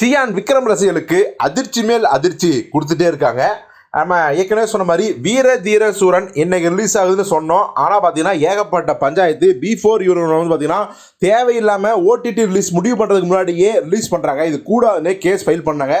சியான் விக்ரம் ரசிகளுக்கு அதிர்ச்சி மேல் அதிர்ச்சி கொடுத்துட்டே இருக்காங்க. நம்ம ஏற்கனவே சொன்ன மாதிரி வீர தீர சூரன் இன்னைக்கு ரிலீஸ் ஆகுதுன்னு சொன்னோம். ஆனால் பார்த்தீங்கன்னா ஏகப்பட்ட பஞ்சாயத்து பி ஃபோர் வந்து பார்த்தீங்கன்னா தேவையில்லாமல் ஓடிடி ரிலீஸ் முடிவு பண்ணுறதுக்கு முன்னாடியே ரிலீஸ் பண்ணுறாங்க இது கூடாதுன்னு கேஸ் ஃபைல் பண்ணாங்க.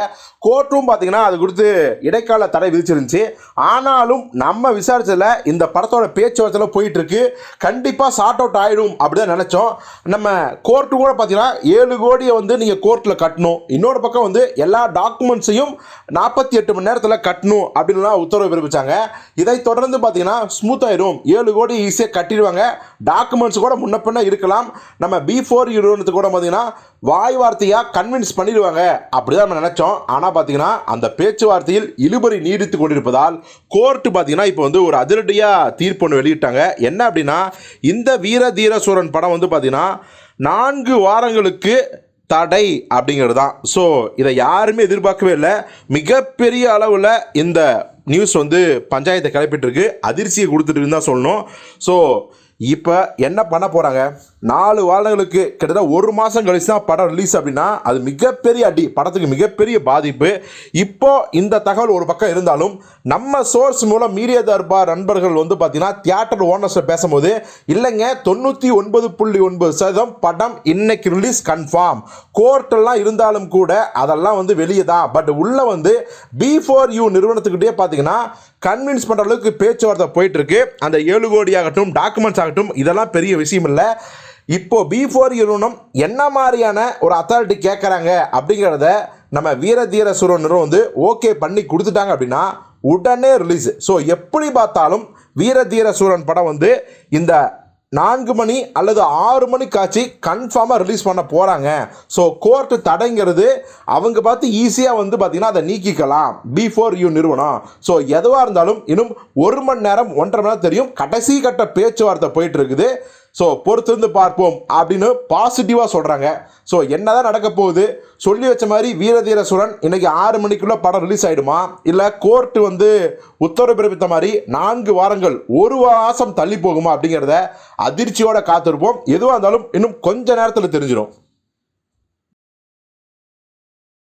கோர்ட்டும் பார்த்தீங்கன்னா அது கொடுத்து இடைக்கால தடை விதிச்சிருந்துச்சு. ஆனாலும் நம்ம விசாரிச்சதில் இந்த படத்தோட பேச்சுவார்த்தையில் போயிட்டுருக்கு. கண்டிப்பாக ஷார்ட் அவுட் ஆகிடும் அப்படிதான் நினச்சோம். நம்ம கோர்ட்டு கூட பார்த்தீங்கன்னா ஏழு கோடியை வந்து நீங்கள் கோர்ட்டில் கட்டணும். இன்னொரு பக்கம் வந்து எல்லா டாக்குமெண்ட்ஸையும் நாற்பத்தி எட்டு மணி நேரத்தில் கட்டணும் அப்படின்லாம் உத்தரவு பிறப்பிச்சாங்க. இதை தொடர்ந்து பார்த்தீங்கன்னா ஸ்மூத் ஆயிடும். ஏழு கோடி ஈஸியாக கட்டிடுவாங்க. டாக்குமெண்ட்ஸ் கூட முன்ன பின்ன இருக்கலாம். நம்ம பி ஃபோர் நிறுவனத்துக்கு கூட பார்த்தீங்கன்னா வாய் வார்த்தையாக கன்வின்ஸ் பண்ணிடுவாங்க. அப்படிதான் நம்ம நினச்சோம். ஆனால் பார்த்தீங்கன்னா அந்த பேச்சுவார்த்தையில் இழுபறி நீடித்து கொண்டிருப்பதால் கோர்ட்டு பார்த்தீங்கன்னா இப்போ வந்து ஒரு அதிரடியாக தீர்ப்பு ஒன்று வெளியிட்டாங்க. என்ன அப்படின்னா இந்த வீர தீர சூரன் படம் வந்து பார்த்தீங்கன்னா நான்கு வாரங்களுக்கு தடை அப்படிங்கிறது தான் ஸோ இதை யாருமே எதிர்பார்க்கவே இல்லை. மிகப்பெரிய அளவில் இந்த நியூஸ் வந்து பஞ்சாயத்தை கிளப்பிட்டுருக்கு அதிர்ச்சியை கொடுத்துட்டு தான் சொல்லணும். ஸோ இப்போ என்ன பண்ண போகிறாங்க நாலு வாரங்களுக்கு கிட்டத்தட்ட ஒரு மாதம் கழிச்சு தான் படம் ரிலீஸ் அப்படின்னா அது மிகப்பெரிய அடி படத்துக்கு மிகப்பெரிய பாதிப்பு. இப்போ இந்த தகவல் ஒரு பக்கம் இருந்தாலும் நம்ம சோர்ஸ் மூலம் மீடியா தர்பார் நண்பர்கள் வந்து பார்த்தீங்கன்னா தியேட்டர் ஓனர்ஸில் பேசும்போது இல்லைங்க தொண்ணூற்றி ஒன்பது புள்ளி ஒன்பது சதவீதம் படம் இன்னைக்கு ரிலீஸ் கன்ஃபார்ம் கோர்ட்டெல்லாம் இருந்தாலும் கூட அதெல்லாம் வந்து வெளியே தான். பட் உள்ளே வந்து பிஃபோர் யூ நிறுவனத்துக்கிட்டே பார்த்தீங்கன்னா கன்வின்ஸ் பண்ணுற அளவுக்கு பேச்சுவார்த்தை போயிட்டு இருக்கு அந்த ஏழு கோடி ஆகட்டும் டாக்குமெண்ட்ஸ் ஆகட்டும் இதெல்லாம் பெரிய விஷயம் இல்லை. இப்போ பி ஃபோர் நிறுவனம் என்ன மாதிரியான ஒரு அத்தாரிட்டி கேட்குறாங்க அப்படிங்கிறத நம்ம வீர தீர சூரன் வந்து ஓகே பண்ணி கொடுத்துட்டாங்க அப்படின்னா உடனே ரிலீஸ் ஸோ எப்படி பார்த்தாலும் வீர தீர சூரன் படம் வந்து இந்த நான்கு மணி அல்லது ஆறு மணி காட்சி கன்ஃபார்மாக ரிலீஸ் பண்ண போகிறாங்க ஸோ கோர்ட்டு தடைங்கிறது அவங்க பார்த்து ஈஸியாக வந்து பார்த்திங்கன்னா அதை நீக்கிக்கலாம் பிஃபோர் யூ நிறுவனம். ஸோ எதுவாக இருந்தாலும் இன்னும் ஒரு மணி நேரம் ஒன்றரை மணி நேரம் தெரியும். கடைசி கட்ட பேச்சுவார்த்தை போயிட்டு இருக்குது. ஸோ பொறுத்திருந்து பார்ப்போம் அப்படின்னு பாசிட்டிவாக சொல்கிறாங்க ஸோ என்னதான் நடக்க போகுது? சொல்லி வச்ச மாதிரி வீரதீர சுரன் இன்றைக்கி ஆறு மணிக்குள்ளே படம் ரிலீஸ் ஆகிடுமா இல்லை கோர்ட்டு வந்து உத்தரவு பிறப்பித்த மாதிரி நான்கு வாரங்கள் ஒரு மாதம் தள்ளி போகுமா அப்படிங்கிறத அதிர்ச்சியோட காத்திருப்போம். எதுவாக இருந்தாலும் இன்னும் கொஞ்ச நேரத்தில் தெரிஞ்சிடும்